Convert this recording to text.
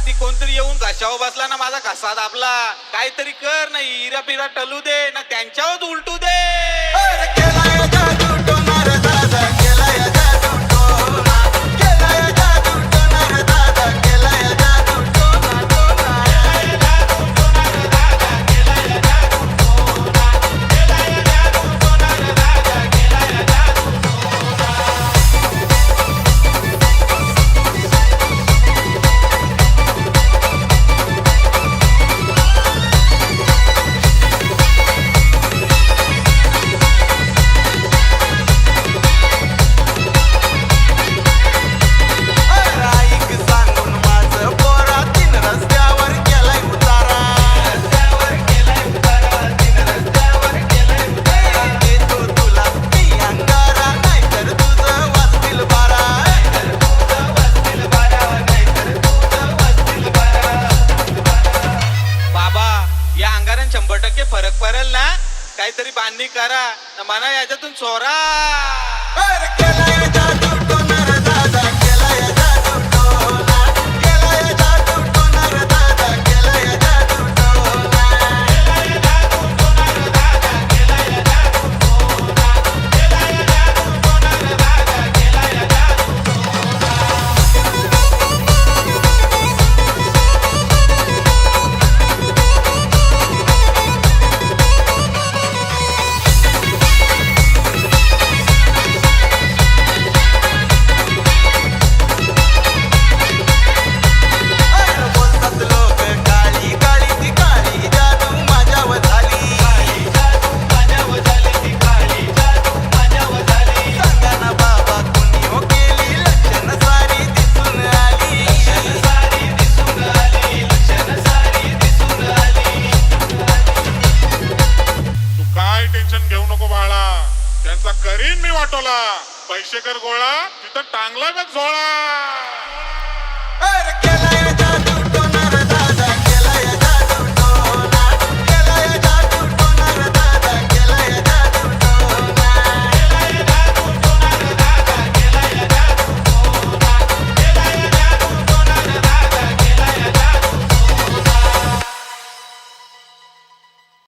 रात्री कोणतरी येऊन घशावर बसला ना माझा घसा दाबला काहीतरी कर ना इरा पिरा टलू दे ना त्यांच्यावर उलटू दे. टक्के ना काहीतरी बांधणी करा. ना म्हणा याच्यातून चोरा करीन मी वाटोला पैसे कर गोळा तिथं टांगला बघ झोळा?